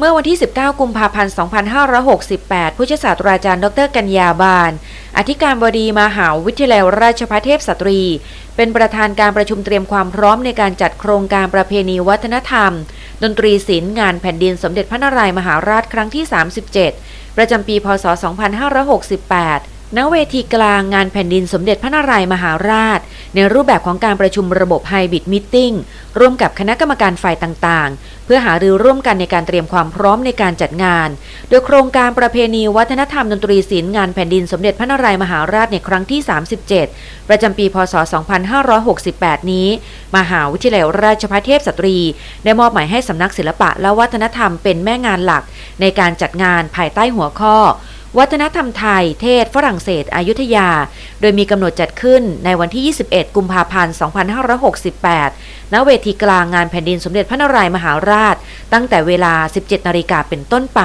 เมื่อวันที่ 19 กุมภาพันธ์ 2568 ผู้ช่วยศาสตราจารย์ ดร กัญญาบานอธิการบดีมหาวิทยาลัยราชภัฏเทพสตรี เป็นประธานการประชุมเตรียมความพร้อมในการจัดโครงการประเพณีวัฒนธรรม ดนตรีศิลป์งานแผ่นดินสมเด็จพระนารายมหาราชครั้งที่ 37 ประจำปี พศ 2568 ณเวทีกลางงานแผ่นดินสมเด็จพระนารายมหาราช ในรูปแบบของการประชุมระบบไฮบิดมิทติ้งร่วมกับคณะกรรมการฝ่ายต่างๆ เพื่อหารือร่วมกันในการเตรียมความพร้อมในการจัดงาน โดยโครงการประเพณีวัฒนธรรมดนตรีศิลป์งานแผ่นดินสมเด็จพระนารายมหาราชในครั้งที่ 37 ประจำปีพศ 2568 นี้ มหาวิทยาลัยราชภัฏเทพสตรี ได้มอบหมายให้สำนักศิลปะและวัฒนธรรมเป็นแม่งานหลัก ในการจัดงานภายใต้หัวข้อ วัฒนธรรมไทย เทศ ฝรั่งเศสอยุธยา โดยมีกำหนดจัดขึ้นในวันที่ 21 กุมภาพันธ์ 2568 ณ เวทีกลางงานแผ่นดินสมเด็จพระนารายมหาราช ตั้งแต่เวลา 17 นาฬิกาเป็นต้นไป